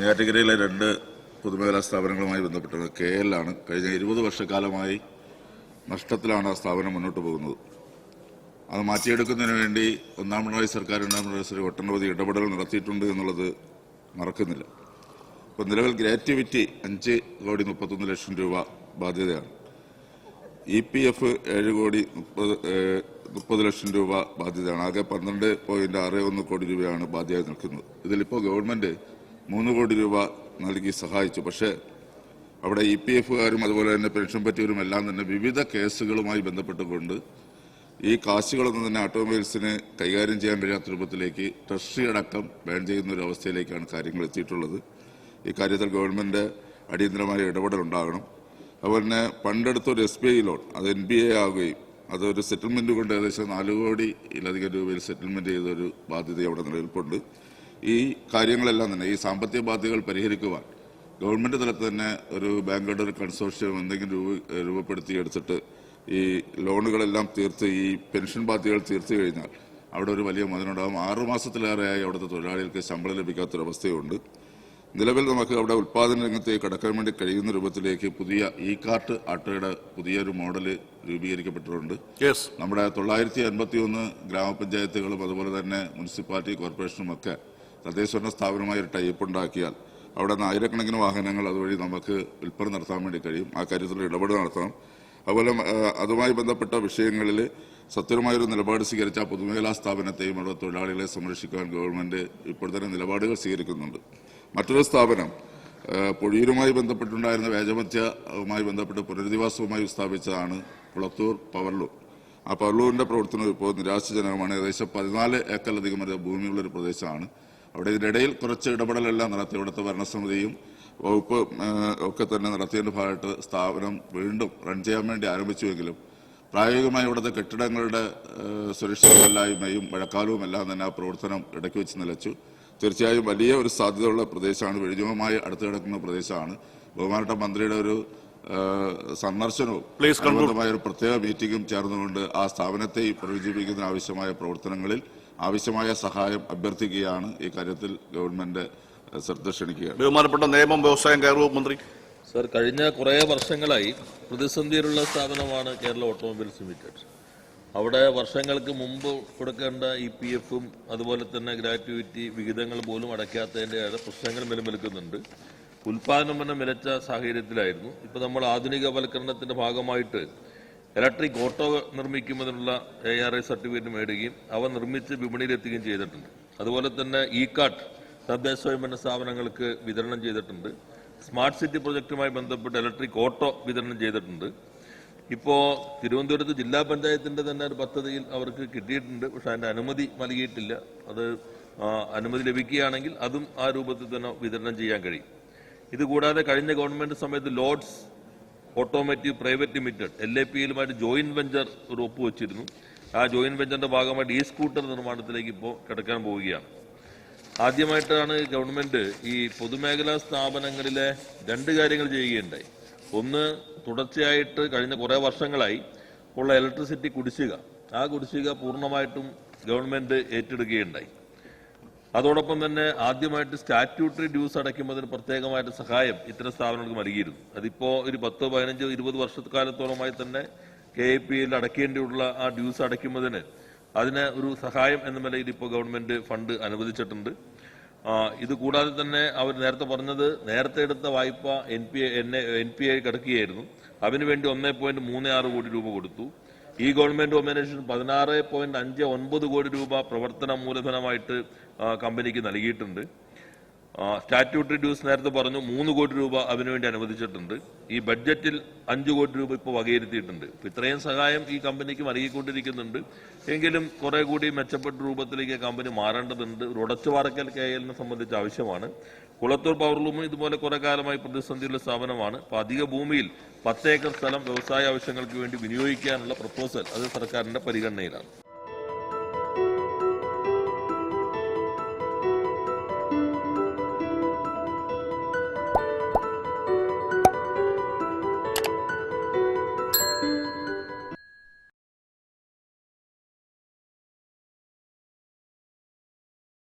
നെയ്യാറ്റിക്കരയിലെ രണ്ട് പൊതുമേഖലാ സ്ഥാപനങ്ങളുമായി ബന്ധപ്പെട്ടത് കെ ആണ്. കഴിഞ്ഞ ഇരുപത് വർഷക്കാലമായി നഷ്ടത്തിലാണ് ആ സ്ഥാപനം മുന്നോട്ട് പോകുന്നത്. അത് മാറ്റിയെടുക്കുന്നതിന് വേണ്ടി ഒന്നാം പിണറായി സർക്കാർ രണ്ടാം പിണറായി സർക്കാർ ഒട്ടനവധി ഇടപെടൽ നടത്തിയിട്ടുണ്ട് എന്നുള്ളത് മറക്കുന്നില്ല. ഇപ്പോൾ നിലവിൽ ഗ്രാറ്റുവിറ്റി അഞ്ച് കോടി മുപ്പത്തൊന്ന് ലക്ഷം രൂപ ബാധ്യതയാണ്. ഇ പി എഫ് ഏഴ് കോടി മുപ്പത് മുപ്പത് ലക്ഷം രൂപ ബാധ്യതയാണ്. ആകെ പന്ത്രണ്ട് പോയിന്റ് ആറ് ഒന്ന് കോടി രൂപയാണ് ബാധ്യത നിൽക്കുന്നത്. ഇതിലിപ്പോൾ ഗവൺമെന്റ് മൂന്ന് കോടി രൂപ നൽകി സഹായിച്ചു. പക്ഷേ അവിടെ ഇ പി എഫുകാരും അതുപോലെ തന്നെ പെൻഷൻ പറ്റിയവരും എല്ലാം തന്നെ വിവിധ കേസുകളുമായി ബന്ധപ്പെട്ടുകൊണ്ട് ഈ കാശുകളൊന്നും തന്നെ ഓട്ടോമൊബൈൽസിന് കൈകാര്യം ചെയ്യാൻ കഴിയാത്ത രൂപത്തിലേക്ക് ട്രഷറി അടക്കം ബാൻ ചെയ്യുന്ന ഒരു അവസ്ഥയിലേക്കാണ് കാര്യങ്ങൾ എത്തിയിട്ടുള്ളത്. ഈ കാര്യത്തിൽ ഗവൺമെന്റ് അടിയന്തരമായ ഇടപെടൽ ഉണ്ടാകണം. അതുപോലെ തന്നെ പണ്ടെടുത്തൊരു എസ് ബി ഐ ലോൺ അത് എൻ ബി എ ആകുകയും അതൊരു സെറ്റിൽമെന്റ് കൊണ്ട് ഏകദേശം നാല് കോടിയിലധികം രൂപയിൽ സെറ്റിൽമെന്റ് ചെയ്തൊരു ബാധ്യത അവിടെ നിലനിൽപ്പുണ്ട്. ഈ കാര്യങ്ങളെല്ലാം തന്നെ ഈ സാമ്പത്തിക ബാധ്യതകൾ പരിഹരിക്കുവാൻ ഗവൺമെന്റ് തലത്തിൽ തന്നെ ഒരു ബാങ്കുകളുടെ ഒരു കൺസോർഷ്യം എന്തെങ്കിലും രൂപ രൂപപ്പെടുത്തി എടുത്തിട്ട് ഈ ലോണുകളെല്ലാം തീർത്ത് ഈ പെൻഷൻ ബാധ്യതകൾ തീർത്തു കഴിഞ്ഞാൽ അവിടെ ഒരു വലിയ മതിനുണ്ടാകും ആറു മാസത്തിലേറെയായി അവിടുത്തെ തൊഴിലാളികൾക്ക് ശമ്പളം ലഭിക്കാത്തൊരവസ്ഥയുണ്ട്. നിലവിൽ നമുക്ക് അവിടെ ഉൽപാദന രംഗത്തെ കടക്കാൻ വേണ്ടി കഴിയുന്ന രൂപത്തിലേക്ക് പുതിയ ഇ കാർട്ട് ആട്ടയുടെ പുതിയൊരു മോഡൽ രൂപീകരിക്കപ്പെട്ടിട്ടുണ്ട്. യെസ് നമ്മുടെ തൊള്ളായിരത്തി അൻപത്തി ഒന്ന് ഗ്രാമപഞ്ചായത്തുകളും അതുപോലെ തന്നെ മുനിസിപ്പാലിറ്റി കോർപ്പറേഷനും ഒക്കെ തദ്ദേശഭരണ സ്ഥാപനമായി ഒരു ടൈപ്പ് ഉണ്ടാക്കിയാൽ അവിടെ നിന്ന് ആയിരക്കണക്കിന് വാഹനങ്ങൾ അതുവഴി നമുക്ക് വിൽപ്പന നടത്താൻ വേണ്ടി കഴിയും. ആ കാര്യത്തിൽ ഇടപെടൽ നടത്തണം. അതുപോലെ അതുമായി ബന്ധപ്പെട്ട വിഷയങ്ങളിൽ സത്യമായൊരു നിലപാട് സ്വീകരിച്ച പൊതുമേഖലാ സ്ഥാപനത്തെയും അവിടെ തൊഴിലാളികളെ സംരക്ഷിക്കാൻ ഗവൺമെന്റ് ഇപ്പോൾ തന്നെ നിലപാടുകൾ സ്വീകരിക്കുന്നുണ്ട്. മറ്റൊരു സ്ഥാപനം പൊഴിയൂരുമായി ബന്ധപ്പെട്ടുണ്ടായിരുന്ന വേജമത്യവുമായി ബന്ധപ്പെട്ട് പുനരധിവാസവുമായി സ്ഥാപിച്ചതാണ് കുളത്തൂർ പവർലൂർ ആ പവർലൂരിന്റെ പ്രവർത്തനം ഇപ്പോൾ നിരാശജനകമാണ്. ഏകദേശം പതിനാല് ഏക്കറിലധികം വരെ ഭൂമിയുള്ള ഒരു പ്രദേശമാണ്. അവിടെ ഇതിനിടയിൽ കുറച്ച് ഇടപെടലെല്ലാം നടത്തി. ഇവിടുത്തെ ഭരണസമിതിയും വകുപ്പ് ഒക്കെ തന്നെ നടത്തിയതിന്റെ ഭാഗമായിട്ട് സ്ഥാപനം വീണ്ടും റൺ ചെയ്യാൻ വേണ്ടി ആരംഭിച്ചുവെങ്കിലും പ്രായോഗികമായി ഇവിടുത്തെ കെട്ടിടങ്ങളുടെ സുരക്ഷിതമല്ലായ്മയും മഴക്കാലവും എല്ലാം തന്നെ ആ പ്രവർത്തനം ഇടയ്ക്ക് വെച്ച് നിലച്ചു. തീർച്ചയായും വലിയ ഒരു സാധ്യതയുള്ള പ്രദേശമാണ്. വിഴിഞ്ഞുമായി അടുത്ത് കിടക്കുന്ന പ്രദേശമാണ്. ബഹുമാനപ്പെട്ട മന്ത്രിയുടെ ഒരു സന്ദർശനവും അനുബന്ധമായ ഒരു പ്രത്യേക മീറ്റിംഗും ചേർന്നുകൊണ്ട് ആ സ്ഥാപനത്തെ പുനരുജ്ജീവിക്കുന്നതിന് ആവശ്യമായ പ്രവർത്തനങ്ങളിൽ ആവശ്യമായ സഹായം അഭ്യർത്ഥിക്കുകയാണ് ഈ കാര്യത്തിൽ ഗവൺമെന്റ് ശ്രദ്ധ ക്ഷണിക്കുകയാണ്. ബഹുമാനപ്പെട്ട നിയമം വ്യവസായം കയർ മന്ത്രി. സർ കഴിഞ്ഞ കുറേ വർഷങ്ങളായി പ്രതിസന്ധിയിലുള്ള സ്ഥാപനമാണ് കേരള ഓട്ടോമൊബൈൽസ് ലിമിറ്റഡ്. അവിടെ വർഷങ്ങൾക്ക് മുമ്പ് കൊടുക്കേണ്ട ഇ പി എഫും അതുപോലെ തന്നെ ഗ്രാറ്റുവിറ്റി വിഹിതങ്ങൾ പോലും അടയ്ക്കാത്തതിന്റെ പ്രശ്നങ്ങൾ നിലനിൽക്കുന്നുണ്ട്. ഉൽപാദനം തന്നെ മികച്ച സാഹചര്യത്തിലായിരുന്നു. ഇപ്പോൾ നമ്മൾ ആധുനികവൽക്കരണത്തിന്റെ ഭാഗമായിട്ട് ഇലക്ട്രിക് ഓട്ടോ നിർമ്മിക്കുന്നതിനുള്ള എ ആർ ഐ സർട്ടിഫിക്കറ്റ് നേടുകയും അവ നിർമ്മിച്ച് വിപണിയിലെത്തുകയും ചെയ്തിട്ടുണ്ട്. അതുപോലെ തന്നെ ഇ കാർട്ട് തദ്ദേശ സ്വയംഭരണ സ്ഥാപനങ്ങൾക്ക് വിതരണം ചെയ്തിട്ടുണ്ട്. സ്മാർട്ട് സിറ്റി പ്രൊജക്റ്റുമായി ബന്ധപ്പെട്ട് ഇലക്ട്രിക് ഓട്ടോ വിതരണം ചെയ്തിട്ടുണ്ട്. ഇപ്പോൾ തിരുവനന്തപുരത്ത് ജില്ലാ പഞ്ചായത്തിന്റെ തന്നെ ഒരു പദ്ധതിയിൽ അവർക്ക് കിട്ടിയിട്ടുണ്ട്. പക്ഷേ അതിന്റെ അനുമതി നൽകിയിട്ടില്ല. അത് അനുമതി ലഭിക്കുകയാണെങ്കിൽ അതും ആ രൂപത്തിൽ തന്നെ വിതരണം ചെയ്യാൻ കഴിയും. ഇതുകൂടാതെ കഴിഞ്ഞ ഗവൺമെന്റ് സമയത്ത് Lords automotive private limited L A പിയിലുമായിട്ട് joint venture ഒരു ഒപ്പുവെച്ചിരുന്നു. ആ ജോയിന്റ് വെഞ്ചറിന്റെ ഭാഗമായിട്ട് ഈ സ്കൂട്ടർ നിർമ്മാണത്തിലേക്ക് ഇപ്പോൾ കിടക്കാൻ പോവുകയാണ്. ആദ്യമായിട്ടാണ് ഗവൺമെന്റ് ഈ പൊതുമേഖലാ സ്ഥാപനങ്ങളിലെ രണ്ട് കാര്യങ്ങൾ ചെയ്യുകയുണ്ടായി. ഒന്ന് തുടർച്ചയായിട്ട് കഴിഞ്ഞ കുറേ വർഷങ്ങളായി ഉള്ള ഇലക്ട്രിസിറ്റി കുടിശ്ശിക. ആ കുടിശ്ശിക പൂർണമായിട്ടും ഗവൺമെന്റ് ഏറ്റെടുക്കുകയുണ്ടായി. അതോടൊപ്പം തന്നെ ആദ്യമായിട്ട് സ്റ്റാറ്റ്യൂട്ടറി ഡ്യൂസ് അടയ്ക്കുമ്പോൾ പ്രത്യേകമായിട്ട് സഹായം ഇത്തരം സ്ഥാപനങ്ങൾക്ക് നൽകിയിരുന്നു. അതിപ്പോ ഒരു പത്ത് പതിനഞ്ച് ഇരുപത് വർഷക്കാലത്തോളമായി തന്നെ കെ എ പി എൽ അടയ്ക്കേണ്ടിയുള്ള ആ ഡ്യൂസ് അടയ്ക്കുന്നതിന് അതിന് ഒരു സഹായം എന്ന നിലയിൽ ഇപ്പോൾ ഗവൺമെന്റ് ഫണ്ട് അനുവദിച്ചിട്ടുണ്ട്. ഇത് കൂടാതെ തന്നെ അവർ നേരത്തെ പറഞ്ഞത് നേരത്തെ എടുത്ത വായ്പ N P N N P I കിടക്കുകയായിരുന്നു. അതിനുവേണ്ടി ഒന്നേ പോയിന്റ് മൂന്ന് ആറ് കോടി രൂപ കൊടുത്തു. ഈ ഗവൺമെന്റ് ഓർഗനൈസേഷൻ പതിനാറ് പോയിന്റ് അഞ്ച് ഒൻപത് കോടി രൂപ പ്രവർത്തന മൂലധനമായിട്ട് കമ്പനിക്ക് നൽകിയിട്ടുണ്ട്. സ്റ്റാറ്റ്യൂട്ടറി ഡ്യൂസ് നേരത്തെ പറഞ്ഞു മൂന്ന് കോടി രൂപ അതിനുവേണ്ടി അനുവദിച്ചിട്ടുണ്ട്. ഈ ബഡ്ജറ്റിൽ അഞ്ച് കോടി രൂപ ഇപ്പോൾ വകയിരുത്തിയിട്ടുണ്ട്. ഇത്രയും സഹായം ഈ കമ്പനിക്ക് നൽകിക്കൊണ്ടിരിക്കുന്നുണ്ട് എങ്കിലും കുറെ കൂടി മെച്ചപ്പെട്ട രൂപത്തിലേക്ക് കമ്പനി മാറേണ്ടതുണ്ട്. ഒരു ഉടച്ചുവാറക്കൽ കെ എല്ലിനെ സംബന്ധിച്ച് ആവശ്യമാണ്. കുളത്തൂർ പവർലൂമും ഇതുപോലെ കുറെ കാലമായി പ്രതിസന്ധിയുള്ള സ്ഥാപനമാണ്. അപ്പൊ അധിക ഭൂമിയിൽ പത്തേക്കർ സ്ഥലം വ്യവസായ ആവശ്യങ്ങൾക്ക് വേണ്ടി വിനിയോഗിക്കാനുള്ള പ്രപ്പോസൽ അത് സർക്കാരിന്റെ പരിഗണനയിലാണ്.